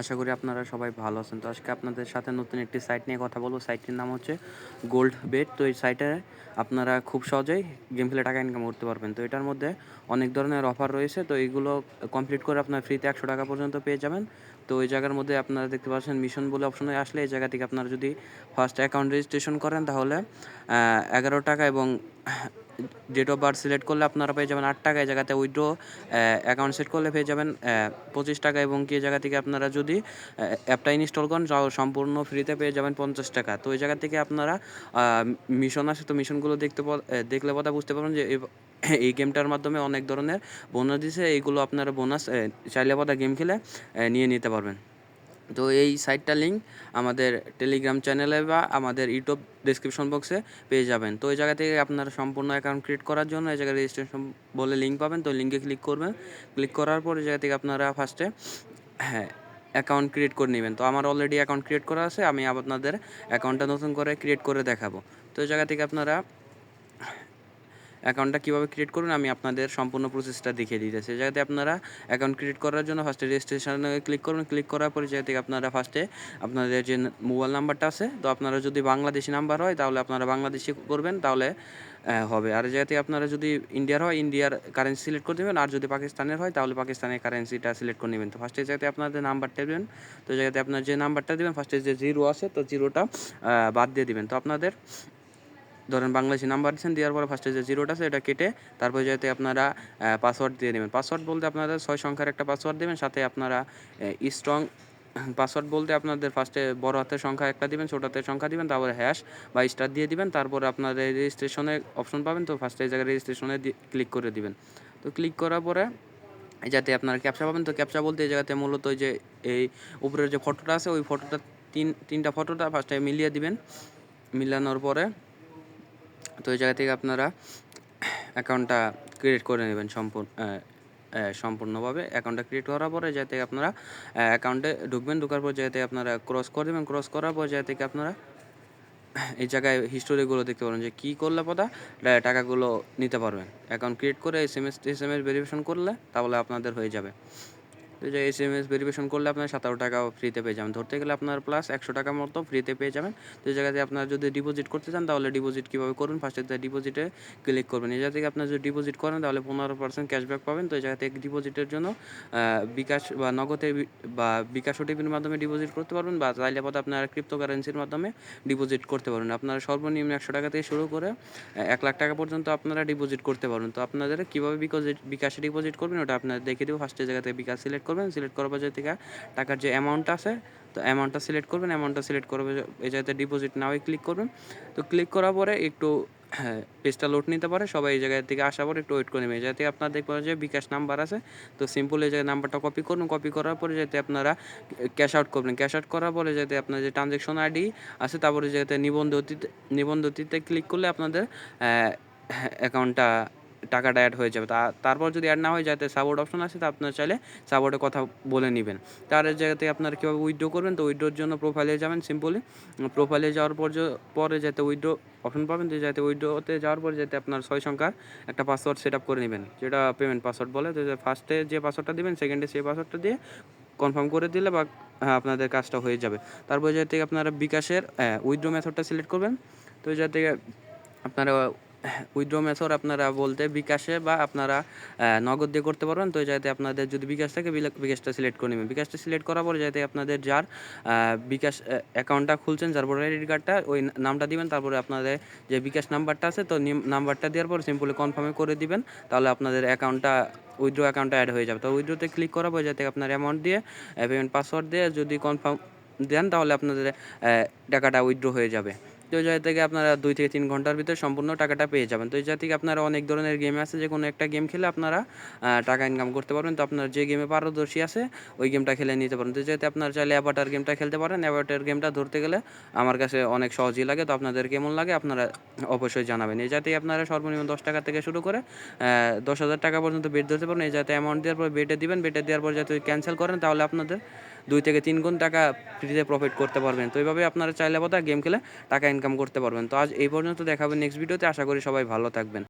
আশা করি আপনারা সবাই ভালো আছেন। তো আজকে আপনাদের সাথে নতুন একটি সাইট নিয়ে কথা বলব। সাইটটির নাম হচ্ছে গোল্ড বেট তো এই সাইটে আপনারা খুব সহজেই গেম খেলে টাকা ইনকাম করতে পারবেন। তো এটার মধ্যে অনেক ধরনের অফার রয়েছে। তো এইগুলো কমপ্লিট করে আপনার ফ্রিতে একশো টাকা পর্যন্ত পেয়ে যাবেন। তো ওই জায়গার মধ্যে আপনারা দেখতে পাচ্ছেন মিশন বলে অপশনে আসলে এই জায়গা থেকে আপনারা যদি ফার্স্ট অ্যাকাউন্ট রেজিস্ট্রেশন করেন তাহলে এগারো টাকা এবং ডেট অফ বার্থ সিলেক্ট করলে আপনারা পেয়ে যাবেন আট টাকা। এই জায়গাতে উইড্রো অ্যাকাউন্ট সেট করলে পেয়ে যাবেন পঁচিশ টাকা এবং কি জায়গা থেকে আপনারা যদি অ্যাপটা ইনস্টল করেন সম্পূর্ণ ফ্রিতে পেয়ে যাবেন পঞ্চাশ টাকা। তো ওই জায়গা থেকে আপনারা মিশন আসে তো মিশনগুলো দেখতে দেখলে কথা বুঝতে পারবেন যে এই গেমটার মাধ্যমে অনেক ধরনের বোনাস দিছে। এইগুলো আপনারা বোনাস চাইলে পদা গেম খেলে নিয়ে নিতে পারবেন। তো এই সাইটটা লিঙ্ক আমাদের টেলিগ্রাম চ্যানেলে বা আমাদের ইউটিউব ডিসক্রিপশন বক্সে পেয়ে যাবেন। তো ওই জায়গা থেকে আপনারা সম্পূর্ণ অ্যাকাউন্ট ক্রিয়েট করার জন্য এই জায়গায় রেজিস্ট্রেশন বলে লিঙ্ক পাবেন। তো লিঙ্কে ক্লিক করবেন। ক্লিক করার পর এই জায়গা থেকে আপনারা ফার্স্টে হ্যাঁ অ্যাকাউন্ট ক্রিয়েট করে নেবেন। তো আমার অলরেডি অ্যাকাউন্ট ক্রিয়েট করা আছে। আমি আপনাদের অ্যাকাউন্টটা নতুন করে ক্রিয়েট করে দেখাবো। তো ওই জায়গা থেকে আপনারা অ্যাকাউন্টটা কীভাবে ক্রিয়েট করুন, আমি আপনাদের সম্পূর্ণ প্রসেসটা দেখিয়ে দিতেছি। জায়গাতে আপনারা অ্যাকাউন্ট ক্রিয়েট করার জন্য ফার্স্টে রেজিস্ট্রেশনে ক্লিক করুন। ক্লিক করার পরে যাতে আপনারা ফার্স্টে আপনাদের যে মোবাইল নাম্বারটা আছে, তো আপনারা যদি বাংলাদেশি নাম্বার হয়, তাহলে আপনারা বাংলাদেশি করবেন, তাহলে হবে। আর যাতে আপনারা যদি ইন্ডিয়ার হয় ইন্ডিয়ার কারেন্সি সিলেক্ট করে দেবেন, আর যদি পাকিস্তানের হয়, তাহলে পাকিস্তানের কারেন্সিটা সিলেক্ট করে নেবেন। তো ফার্স্টে জায়গাতে আপনাদের নাম্বারটা দেবেন। তো জায়গাতে আপনার যে নাম্বারটা দেবেন ফার্স্টে যে জিরো আছে, তো জিরোটা বাদ দিয়ে দিবেন। তো আপনাদের ধরেন বাংলাদেশি নাম্বার দিচ্ছেন দেওয়ার পরে ফার্স্টে যে জিরোটা আছে, এটা কেটে তারপরে যাতে আপনারা পাসওয়ার্ড দিয়ে দেবেন। পাসওয়ার্ড বলতে আপনাদের ছয় সংখ্যার একটা পাসওয়ার্ড দেবেন, সাথে আপনারা স্ট্রং পাসওয়ার্ড বলতে আপনাদের ফার্স্টে বড় হাতের সংখ্যা একটা দিবেন, ছোট হাতের সংখ্যা দিবেন, তারপরে হ্যাশ বা স্টার দিয়ে দিবেন, তারপরে আপনাদের রেজিস্ট্রেশনে অপশন পাবেন, তো ফার্স্টে এই জায়গায় রেজিস্ট্রেশনে ক্লিক করে দিবেন। তো ক্লিক করার পরে যাতে আপনারা ক্যাপচা পাবেন, তো ক্যাপচা বলতে এই জায়গাতে মূলত ওই যে, এই উপরের যে ফটোটা আছে, ওই ফটোটা তিন, তিনটা ফটোটা ফার্স্টে মিলিয়ে দিবেন। মিলানোর পরে তো এই জায়গা থেকে আপনারা অ্যাকাউন্টটা ক্রিয়েট করে নেবেন সম্পূর্ণ সম্পূর্ণভাবে। অ্যাকাউন্টটা ক্রিয়েট করার পরে যাতে আপনারা অ্যাকাউন্টে ঢুকবেন, ঢুকার পর যাতে আপনারা ক্রস করে দেবেন। ক্রস করার পর যাতে আপনারা এই জায়গায় হিস্টোরিগুলো দেখতে পারবেন যে কী করলে পদা টাকাগুলো নিতে পারবেন। অ্যাকাউন্ট ক্রিয়েট করে S M S S M S verification করলে তাহলে আপনাদের হয়ে যাবে। তো যে এস এম এস ভেরিফিকেশন করলে আপনার সাতারো টাকা ফ্রিতে পেয়ে যাবেন। ধরতে গেলে আপনার প্লাস একশো টাকা মতো ফ্রিতে পেয়ে যাবেন। তো এই জায়গাতে আপনার যদি ডিপোজিট করতে চান, তাহলে ডিপোজিট কীভাবে করুন ফার্স্টে ডিপোজিটে ক্লিক করবেন। এই জায়গা থেকে আপনার যদি ডিপোজিট করেন, তাহলে পনেরো পার্সেন্ট ক্যাশব্যাক পাবেন। তো এই জায়গা থেকে ডিপোজিটের জন্য বিকাশ বা নগদে বা বিকাশ ওটিপির মাধ্যমে ডিপোজিট করতে পারবেন বা চাইলে পথে আপনার ক্রিপ্টোকারেন্সির মাধ্যমে ডিপোজিট করতে পারবেন। আপনারা সর্বনিম্ন একশো টাকা থেকে শুরু করে এক লাখ টাকা পর্যন্ত আপনারা ডিপোজিট করতে পারবেন। তো আপনাদের কীভাবে বিকাশে ডিপোজিট করবেন, ওটা আপনারা দেখে দেবো। ফার্স্টে জায়গাতে বিকাশ সিলেক্ট করবেন। সিলেক্ট করার পর থেকে টাকার যে অ্যামাউন্ট আছে, তো অ্যামাউন্টটা সিলেক্ট করবেন অ্যামাউন্টটা সিলেক্ট করবে এই জায়গাতে ডিপোজিট নাওই ক্লিক করবেন। তো ক্লিক করার পরে একটু হ্যাঁ পেজটা লোড নিতে পারে, সবাই এই জায়গায় থেকে আসার পরে একটু ওয়েট করে নেবে। এই যাতে আপনার দেখবেন যে বিকাশ নাম্বার আছে, তো সিম্পল এই জায়গায় নাম্বারটা কপি করুন কপি করার পরে যাতে আপনারা ক্যাশ আউট করবেন। ক্যাশ আউট করার পরে যাতে আপনার যে ট্রানজ্যাকশন আইডি আছে, তারপরে যাতে নিবন্ধ অতীতে নিবন্ধ অতীতে ক্লিক করলে আপনাদের অ্যাকাউন্টটা টাকাটা অ্যাড হয়ে যাবে। তারপর যদি অ্যাড না হয়ে যায় সাপোর্ট অপশন আছে, তা আপনার চাইলে সাপোর্টে কথা বলে নেবেন। তার জায়গাতে আপনারা কীভাবে উইথড্রো করবেন, তো উইথড্রোর জন্য প্রোফাইলে যাবেন সিম্পলি প্রোফাইলে যাওয়ার পর পরে যাতে উইথড্রো অপশন পাবেন, যে যাতে উইথড্রোতে যাওয়ার পর যাতে আপনার ছয় সংখ্যার একটা পাসওয়ার্ড সেট আপ করে নেবেন, যেটা পেমেন্ট পাসওয়ার্ড বলে। তো ফার্স্টে যে পাসওয়ার্ডটা দেবেন সেকেন্ডে সেই পাসওয়ার্ডটা দিয়ে কনফার্ম করে দিলে বা হ্যাঁ আপনাদের কাজটা হয়ে যাবে। তারপর যাতে আপনারা বিকাশের উইথড্রো মেথডটা সিলেক্ট করবেন। তো যাতে আপনারা উইথড্র মেথড আপনারা বলতে বিকাশে বা আপনারা নগদ দিয়ে করতে পারবেন। তো যাতে আপনাদের যদি বিকাশ থাকে বিকাশটা সিলেক্ট করে নেবেন। বিকাশটা সিলেক্ট করার পরে যাতে আপনাদের যার বিকাশ অ্যাকাউন্টটা খুলছেন, যার ভোটার আইডি কার্ডটা, ওই নামটা দিবেন। তারপরে আপনাদের যে বিকাশ নাম্বারটা আছে, তো নাম্বারটা দেওয়ার পর সিম্পলি কনফার্মে করে দিবেন। তাহলে আপনাদের অ্যাকাউন্টটা উইথড্র অ্যাকাউন্টটা অ্যাড হয়ে যাবে। তো উইথড্রোতে ক্লিক করার পর যাতে আপনার অ্যামাউন্ট দিয়ে পেমেন্ট পাসওয়ার্ড দিয়ে যদি কনফার্ম দেন, তাহলে আপনাদের টাকাটা উইথড্র হয়ে যাবে। তো ওই জায়গা থেকে আপনারা দুই থেকে তিন ঘণ্টার ভিতরে সম্পূর্ণ টাকাটা পেয়ে যাবেন। তো এই জায়গা থেকে আপনারা অনেক ধরনের গেম আছে, যে কোনো একটা গেম খেলে আপনারা টাকা ইনকাম করতে পারবেন। তো আপনার যে গেমে পারদর্শী আছে, ওই গেমটা খেলে নিতে পারেন। তো যাতে আপনার চাইলে অ্যাভাটার গেমটা খেলতে পারেন। অ্যাভাটার গেমটা ধরতে গেলে আমার কাছে অনেক সহজই লাগে। তো আপনাদের কেমন লাগে আপনারা অবশ্যই জানাবেন। এই যাতে আপনারা সর্বনিম্ন দশ টাকা থেকে শুরু করে দশ হাজার টাকা পর্যন্ত বেড ধরতে পারেন এই যাতে অ্যামাউন্ট দেওয়ার পর বেডে দিবেন। বেডে দেওয়ার পর যাতে ক্যান্সেল করেন, তাহলে আপনাদের দুই থেকে তিন গুণ টাকা ফ্রিতে প্রফিট করতে পারবেন। তো এইভাবে আপনারা চাইলে বোধহয় গেম খেলে টাকা ইনকাম করতে পারবেন। তো আজ এই পর্যন্ত দেখাবেন নেক্সট ভিডিওতে আশা করি সবাই ভালো থাকবেন।